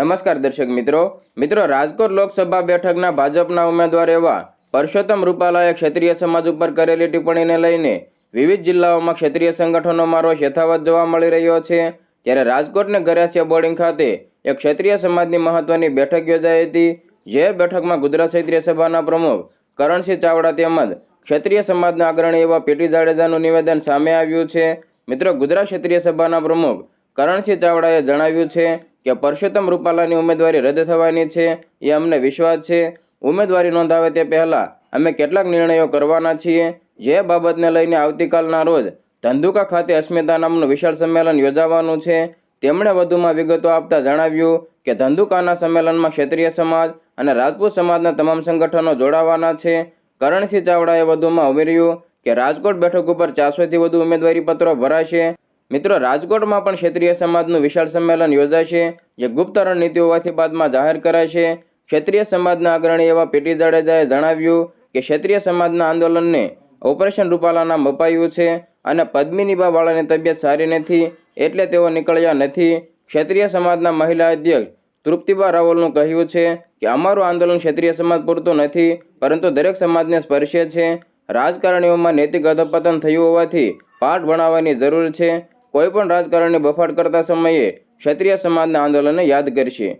નમસ્કાર દર્શક મિત્રો. મિત્રો, રાજકોટ લોકસભા બેઠકના ભાજપના ઉમેદવાર એવા પરસોત્તમ રૂપાલાએ ક્ષત્રિય સમાજ ઉપર કરેલી ટિપ્પણીને લઈને વિવિધ જિલ્લાઓમાં ક્ષત્રિય સંગઠનોમાં રોષ યથાવત જોવા મળી રહ્યો છે. ત્યારે રાજકોટને ગરાસિયા બોર્ડિંગ ખાતે એક ક્ષત્રિય સમાજની મહત્વની બેઠક યોજાઈ હતી. જે બેઠકમાં ગુજરાત ક્ષત્રિય સભાના પ્રમુખ કરણસિંહ ચાવડા તેમજ ક્ષત્રિય સમાજના અગ્રણી એવા પીટી જાડેજાનું નિવેદન સામે આવ્યું છે. મિત્રો, ગુજરાત ક્ષત્રિય સભાના પ્રમુખ કરણસિંહ ચાવડાએ જણાવ્યું છે કે પરસોત્તમ રૂપાલાની ઉમેદવારી રદ થવાની છે, એ અમને વિશ્વાસ છે. ઉમેદવારી નોંધાવે તે પહેલાં અમે કેટલાક નિર્ણયો કરવાના છીએ. જે બાબતને લઈને આવતીકાલના રોજ ધંધુકા ખાતે અસ્મિતા નામનું વિશાળ સંમેલન યોજાવાનું છે. તેમણે વધુમાં વિગતો આપતા જણાવ્યું કે ધંધુકાના સંમેલનમાં ક્ષેત્રીય સમાજ અને રાજપૂત સમાજના તમામ સંગઠનો જોડાવાના છે. કરણસિંહ ચાવડાએ વધુમાં ઉમેર્યું કે રાજકોટ બેઠક ઉપર ચારસોથી વધુ ઉમેદવારી પત્રો ભરાશે. મિત્રો, રાજકોટમાં પણ ક્ષેત્રીય સમાજનું વિશાળ સંમેલન યોજાશે, જે ગુપ્ત રણનીતિ હોવાથી બાદમાં જાહેર કરાશે. ક્ષેત્રીય સમાજના અગ્રણી એવા પીટી જાડેજાએ જણાવ્યું કે ક્ષેત્રીય સમાજના આંદોલનને ઓપરેશન રૂપાલા નામ અપાયું છે અને પદ્મિનીબા વાળાની તબિયત સારી નથી એટલે તેઓ નીકળ્યા નથી. ક્ષેત્રીય સમાજના મહિલા અધ્યક્ષ તૃપ્તિબા રાવલનું કહ્યું છે કે અમારું આંદોલન ક્ષેત્રીય સમાજ પૂરતું નથી, પરંતુ દરેક સમાજને સ્પર્શે છે. રાજકારણીઓમાં નૈતિક અધપતન થયું હોવાથી પાઠ ભણાવવાની જરૂર છે. કોઈ રાજકારણને બફાટ કરતા સમયે ક્ષત્રિય સમાજના આંદોલનને યાદ કરશે.